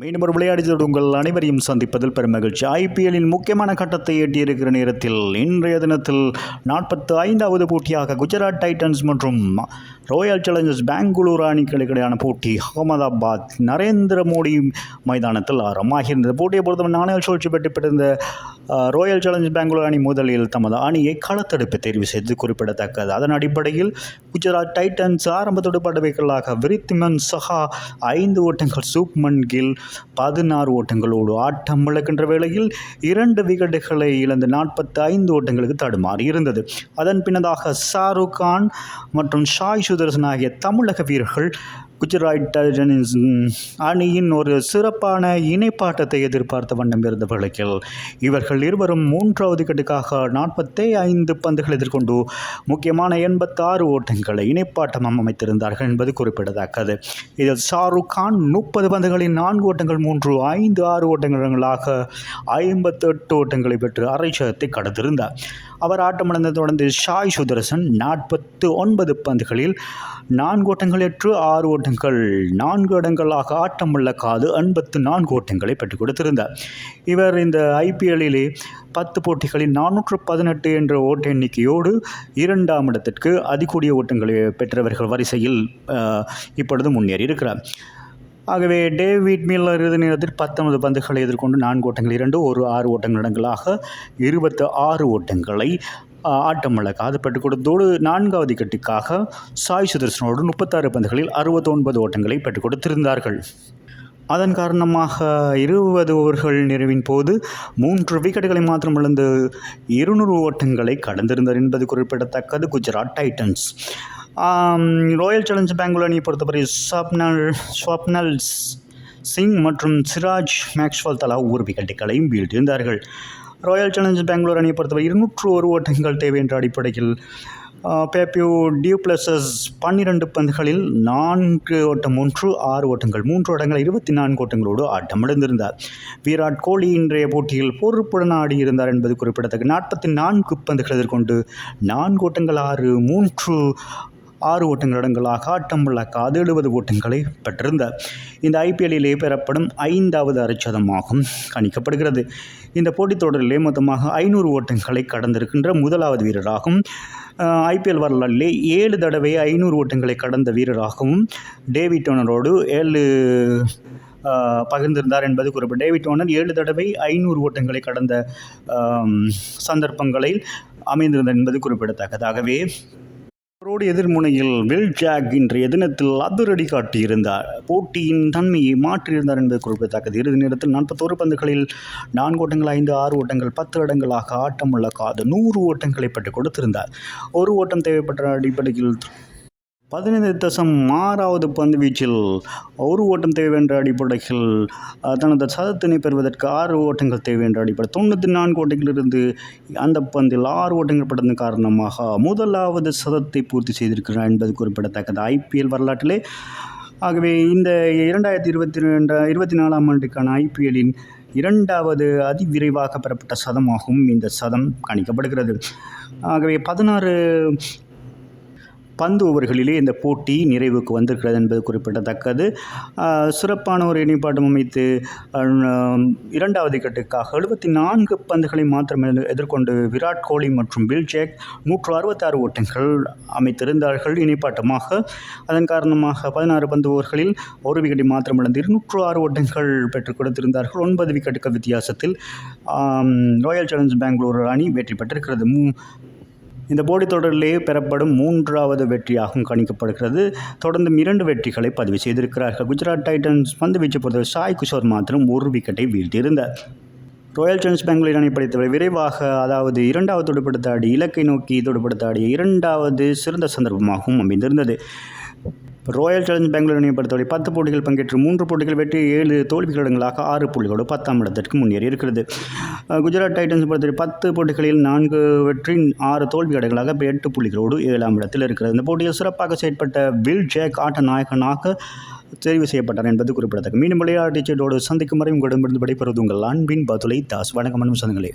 மீண்டும் ஒரு விளையாடி உங்கள் அனைவரையும் சந்திப்பதில் பெருமகிழ்ச்சி ஐபிஎல்லின் முக்கியமான கட்டத்தை எட்டியிருக்கிற நேரத்தில் இன்றைய தினத்தில் நாற்பத்து ஐந்தாவது போட்டியாக குஜராத் டைட்டன்ஸ் மற்றும் ராயல் சேலஞ்சர்ஸ் பெங்களூரு அணிகளுக்கிடையான போட்டி அகமதாபாத் நரேந்திர மோடி மைதானத்தில் ஆரம்பமாகியிருந்தது. போட்டியை பொறுத்தவரை நாணய சூழ்ச்சி பெற்று பெற்றிருந்த ராயல் சேலஞ்சர்ஸ் பெங்களூரு அணி முதலில் தமது அணியை களத்தெடுப்பு தேர்வு செய்து குறிப்பிடத்தக்கது. அதன் அடிப்படையில் குஜராத் டைட்டன்ஸ் ஆரம்பத்தோடு படவைகளாக விரித்மன் சஹா ஐந்து ஓட்டங்கள் சூப்மன் கில் பதினாறு ஓட்டங்களோடு ஆட்டம் இழக்கின்ற வேளையில் இரண்டு விக்கெட்டுகளை இழந்து நாற்பத்தி ஐந்து ஓட்டங்களுக்கு தடுமாறி இருந்தது. அதன் பின்னதாக ஷாருக் கான் மற்றும் ஷாய் சுதர்சன் ஆகிய தமிழக வீரர்கள் குஜராத் டைட்டன்ஸ் அணியின் ஒரு சிறப்பான இணைப்பாட்டத்தை எதிர்பார்த்த வண்ணம் இருந்த வழக்கில் இவர்கள் இருவரும் மூன்றாவது கட்டுக்காக நாற்பத்தே ஐந்து பந்துகள் எதிர்கொண்டு முக்கியமான எண்பத்தாறு ஓட்டங்களை இணைப்பாட்டம் அமைத்திருந்தார்கள் என்பது குறிப்பிடத்தக்கது. இதில் ஷாருக் கான் முப்பது பந்துகளின் நான்கு ஓட்டங்கள் மூன்று ஐந்து ஆறு ஓட்டங்களாக ஐம்பத்தெட்டு ஓட்டங்களை பெற்று அரை சதத்தை கடந்திருந்தார் அவர் ஆட்டமிழந்த தொடர்ந்து ஷாய் சுதர்சன் நாற்பத்து ஒன்பது பந்துகளில் நான்கு ஓட்டங்கள் ஏற்று ஆறு ஓட்டங்கள். நான்கு இடங்களாக ஆட்டமுள்ள காது எண்பத்து நான்கு ஓட்டங்களை பெற்றுக் கொடுத்திருந்தார். இவர் இந்த ஐபிஎல்லிலே பத்து போட்டிகளில் நானூற்று பதினெட்டு என்ற ஓட்ட எண்ணிக்கையோடு இரண்டாம் இடத்திற்கு அதிகூடிய ஓட்டங்களை பெற்றவர்கள் வரிசையில் இப்பொழுது முன்னேறி இருக்கிறார் ஆகவே டேவிட் மில்லர் இறுதி நேரத்தில் பத்தொன்பது பந்துகளை எதிர்கொண்டு நான்கு ஓட்டங்கள் இரண்டு ஒரு ஆறு ஓட்டங்கள் இடங்களாக இருபத்து ஆறு ஓட்டங்களை ஆ, ஆட்டம் இழக்காது பெற்றுக் நான்காவது கட்டிக்காக சாய் சுதர்சனோடு முப்பத்தாறு பந்துகளில் அறுபத்தொன்பது ஓட்டங்களை பெற்றுக் கொடுத்திருந்தார்கள். அதன் காரணமாக இருபது ஓவர்கள் நிறைவின் போது மூன்று விக்கெட்டுகளை மாத்திரம் இழந்து இருநூறு ஓட்டங்களை கடந்திருந்தார் என்பது குறிப்பிடத்தக்கது. Gujarat Titans. Royal Challenger Bangalore அணியை பொறுத்தவரை ஸ்வப்னல் ஸ்வப்னல் சிங் மற்றும் சிராஜ் மேக்ஸ்வால் தலா ஒரு விக்கெட்டுகளையும் வீழ்த்தியிருந்தார்கள். ராயல் சேலஞ்ச் பெங்களூர் அணியை பொறுத்தவரை இருநூற்று ஒரு ஓட்டங்கள் தேவை என்ற அடிப்படையில் பேப்பியூ டியூப்ளஸஸ் பன்னிரண்டு பந்துகளில் நான்கு ஓட்டம் ஒன்று ஆறு ஓட்டங்கள் மூன்று ஓட்டங்கள் இருபத்தி நான்கு ஓட்டங்களோடு ஆட்டமடைந்திருந்தார். விராட் கோலி இன்றைய போட்டியில் பொறுப்புடன் ஆடியிருந்தார் என்பது குறிப்பிடத்தக்க. நாற்பத்தி நான்கு பந்துகள் எதிர்கொண்டு நான்கு ஓட்டங்கள் ஆறு மூன்று ஆறு ஓட்டங்கள் இடங்களாக ஆட்டம் அது எழுபது ஓட்டங்களை பெற்றிருந்தார் இந்த ஐபிஎல்லிலே பெறப்படும் ஐந்தாவது அரைச்சதமாகும் கணிக்கப்படுகிறது. இந்த போட்டித் தொடரிலே மொத்தமாக ஐநூறு ஓட்டங்களை கடந்திருக்கின்ற முதலாவது வீரராகும் ஐபிஎல் வரலாறிலே ஏழு தடவை ஐநூறு ஓட்டங்களை கடந்த வீரராகவும் டேவிட் டோனரோடு ஏழு பகிர்ந்திருந்தார் என்பது குறிப்பிட்ட டேவிட் டோனர் ஏழு தடவை ஐநூறு ஓட்டங்களை கடந்த சந்தர்ப்பங்களில் அமைந்திருந்தார் என்பது குறிப்பிடத்தக்கதாகவே அவரோடு எதிர்முனையில் வில் ஜாக் இன்றைய தினத்தில் அதிரடி காட்டியிருந்தார். போட்டியின் தன்மையை மாற்றியிருந்தார் என்பது குறிப்பிடத்தக்கது. இறுதி நேரத்தில் நாற்பத்தோரு பந்துகளில் நான்கு ஓட்டங்கள் ஐந்து ஆறு ஓட்டங்கள் பத்து இடங்களாக ஆட்டமுள்ள காது நூறு ஓட்டங்களை பெற்றுக் கொடுத்திருந்தார். ஒரு ஓட்டம் தேவைப்பட்ட அடிப்படையில் பதினைந்து தசம் ஆறாவது பந்து வீச்சில் ஒரு ஓட்டம் தேவை என்ற அடிப்படையில் தனது சதத்தினை பெறுவதற்கு ஆறு ஓட்டங்கள் தேவை என்ற அடிப்படை தொண்ணூற்றி நான்கு ஓட்டங்களிலிருந்து அந்த பந்தில் ஆறு ஓட்டங்கள் பட்டதன் காரணமாக முதலாவது சதத்தை பூர்த்தி செய்திருக்கிறார் என்பது குறிப்பிடத்தக்கது. ஐபிஎல் வரலாற்றிலே ஆகவே இந்த இரண்டாயிரத்தி இருபத்தி ரெண்டு இருபத்தி நாலாம் ஆண்டுக்கான ஐபிஎல்லின் இரண்டாவது அதிவிரைவாக பெறப்பட்ட சதமாகவும் இந்த சதம் கணிக்கப்படுகிறது. ஆகவே பதினாறு பந்து ஓவர்களிலே இந்த போட்டி நிறைவுக்கு வந்திருக்கிறது என்பது குறிப்பிடத்தக்கது. சிறப்பான ஒரு இணைப்பாட்டம் அமைத்து இரண்டாவது கட்டுக்காக எழுபத்தி நான்கு பந்துகளை மாத்திரம் எதிர்கொண்டு விராட் கோலி மற்றும் பில் ஜேக் நூற்று அறுபத்தாறு ஓட்டங்கள் அமைத்திருந்தார்கள் இணைப்பாட்டமாக. அதன் காரணமாக பதினாறு பந்து ஓவர்களில் ஒரு விக்கெட்டை மாத்திரம் இழந்து இருநூற்று ஆறு ஓட்டங்கள் பெற்றுக் கொடுத்திருந்தார்கள். ஒன்பது விக்கெட்டுக்கு வித்தியாசத்தில் ராயல் சேலஞ்சர்ஸ் பெங்களூரு அணி வெற்றி பெற்றிருக்கிறது. இந்த போட்டித் தொடரிலேயே பெறப்படும் மூன்றாவது வெற்றியாகவும் கணிக்கப்படுகிறது. தொடர்ந்து இரண்டு வெற்றிகளை பதிவு செய்திருக்கிறார்கள். குஜராத் டைட்டன்ஸ் பந்து வீச்சு பொறுத்தவரை சாய் கிஷோர் மாத்திரம் ஒரு விக்கெட்டை வீழ்த்தியிருந்தார். ராயல் சேலஞ்ச் பெங்களூர் அணி படைத்தவரை விரைவாக அதாவது இரண்டாவது துடுப்படுத்த ஆடி இலக்கை நோக்கி துடுப்படுத்த ஆடிய இரண்டாவது சிறந்த சந்தர்ப்பமாகவும் அமைந்திருந்தது. ராயல் சேலஞ்ச் பெங்களூர் அணியை பொறுத்தவரை பத்து போட்டிகள் பங்கேற்று மூன்று போட்டிகள் வெற்றி ஏழு தோல்விகளடங்களாக ஆறு புள்ளிகளோடு பத்தாம் இடத்திற்கு முன்னேறி இருக்கிறது. குஜராத் டைட்டன்ஸ் பொறுத்தவரை பத்து போட்டிகளில் நான்கு வெற்றி ஆறு தோல்வி அடைகளாக இப்போ எட்டு புள்ளிகளோடு ஏழாம் இடத்தில் இருக்கிறது. இந்த போட்டியில் சிறப்பாக செயற்பட்ட வில் ஜேக் ஆட்ட நாயகனாக தெரிவு செய்யப்பட்டார் என்பது குறிப்பிடத்தக்கது. மீண்டும் விளையாட்டு செய்தியோடு சந்திக்கும் வரை உங்களிடமிருந்து விடைபெறுவது உங்கள் அன்பின் பதுலை தாஸ். வணக்கம் அன்பு சந்தங்களே.